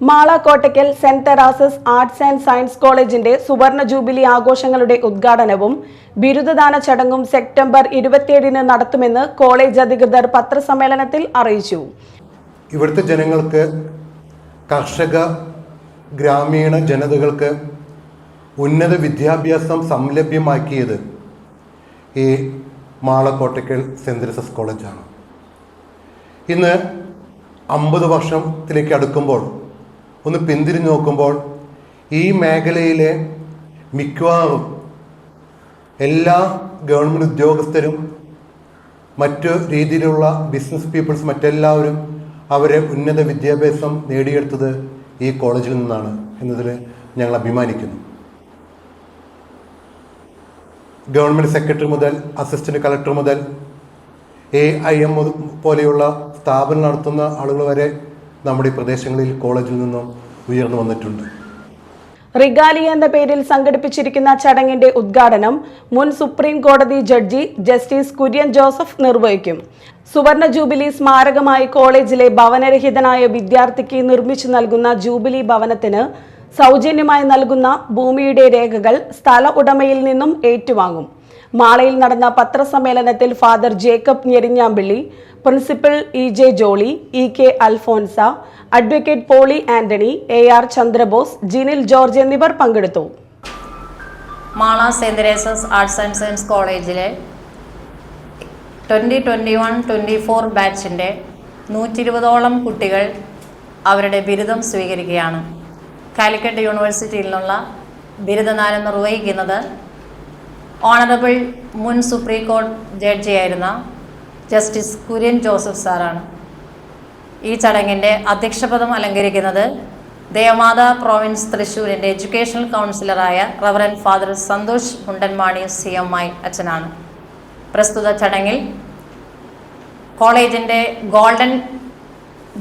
Mala Kottakkal saint Teresa's arts and science കോളേജിന്റെ സുവർണ jubilee ആഘോഷങ്ങളുടെ ഉദ്ഘാടനവും ബിരുദദാന ചടങ്ങും സെപ്റ്റംബർ ഇരുപത്തിയേഴിന് നടത്തുമെന്ന് കോളേജ് അധികൃതർ പത്രസമ്മേളനത്തിൽ അറിയിച്ചു. ഇവിടുത്തെ ജനങ്ങൾക്ക് കർഷക ഗ്രാമീണ ജനതകൾക്ക് ഉന്നത വിദ്യാഭ്യാസം സംലഭ്യമാക്കിയത് ഈ മാളക്കോട്ടയ്ക്കൽ സെന്റ് തെരേസസ് കോളേജാണ്. ഇന്ന് അമ്പത് വർഷത്തിലേക്ക് അടുക്കുമ്പോൾ ഒന്ന് പിന്തിരിഞ്ഞ് നോക്കുമ്പോൾ ഈ മേഖലയിലെ മിക്കവാറും എല്ലാ ഗവൺമെന്റ് ഉദ്യോഗസ്ഥരും മറ്റു രീതിയിലുള്ള ബിസിനസ് പീപ്പിൾസ് മറ്റെല്ലാവരും അവരെ ഉന്നത വിദ്യാഭ്യാസം നേടിയെടുത്തത് ഈ കോളേജിൽ നിന്നാണ് എന്നതിൽ ഞങ്ങൾ അഭിമാനിക്കുന്നു. ഗവൺമെന്റ് സെക്രട്ടറി മുതൽ അസിസ്റ്റന്റ് കളക്ടർ മുതൽ എ ഐ എം പോലെയുള്ള സ്ഥാപനം നടത്തുന്ന ആളുകൾ വരെ നമ്മുടെ ഈ പ്രദേശങ്ങളിൽ കോളേജിൽ നിന്നും ഉയർന്നു വന്നിട്ടുണ്ട്. റിഗാലി എന്ന പേരിൽ സംഘടിപ്പിച്ചിരിക്കുന്ന ചടങ്ങിന്റെ ഉദ്ഘാടനം മുൻ സുപ്രീം കോടതി ജഡ്ജി ജസ്റ്റിസ് കുര്യൻ ജോസഫ് നിർവഹിക്കും. സുവർണ ജൂബിലി സ്മാരകമായി കോളേജിലെ ഭവനരഹിതനായ വിദ്യാർത്ഥിക്ക് നിർമ്മിച്ചു നൽകുന്ന ജൂബിലി ഭവനത്തിന് സൗജന്യമായി നൽകുന്ന ഭൂമിയുടെ രേഖകൾ സ്ഥല ഉടമയിൽ നിന്നും ഏറ്റുവാങ്ങും. മാളയിൽ നടന്ന പത്രസമ്മേളനത്തിൽ father Jacob Njerinjampilly principal E J Jolly E K Alphonsa advocate Poly Antony A R Chandrabose Jinil George എന്നിവർ പങ്കെടുത്തു. Mala saint Teresa's arts and science കോളേജിലെ twenty twenty one twenty four ബാച്ചിന്റെ നൂറ്റി ഇരുപതോളം കുട്ടികൾ അവരുടെ ബിരുദം സ്വീകരിക്കുകയാണ്. കാലിക്കറ്റ് യൂണിവേഴ്സിറ്റിയിൽ നിന്നുള്ള ബിരുദദാനം നിർവഹിക്കുന്നത് ഓണറബിൾ മുൻ സുപ്രീം കോടതി ജഡ്ജിയായിരുന്ന ജസ്റ്റിസ് കുര്യൻ ജോസഫ് സാറാണ് ഈ ചടങ്ങിന്റെ അധ്യക്ഷപദം അലങ്കരിക്കുന്നത് ദേവമാത പ്രോവിൻസ് തൃശ്ശൂരിന്റെ educational കൗൺസിലറായ reverend father Santhosh Mundanmani C M I അച്ഛനാണ്. പ്രസ്തുത ചടങ്ങിൽ കോളേജിന്റെ ഗോൾഡൻ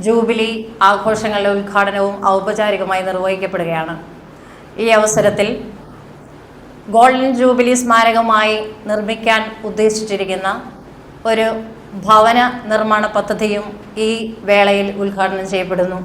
ജൂബിലി ആഘോഷങ്ങളുടെ ഉദ്ഘാടനവും ഔപചാരികമായി നിർവഹിക്കപ്പെടുകയാണ്. ഈ അവസരത്തിൽ ഗോൾഡൻ ജൂബിലി സ്മാരകമായി നിർമ്മിക്കാൻ ഉദ്ദേശിച്ചിരിക്കുന്ന ഒരു ഭവന നിർമ്മാണ പദ്ധതിയും ഈ വേളയിൽ ഉദ്ഘാടനം ചെയ്യപ്പെടുന്നു.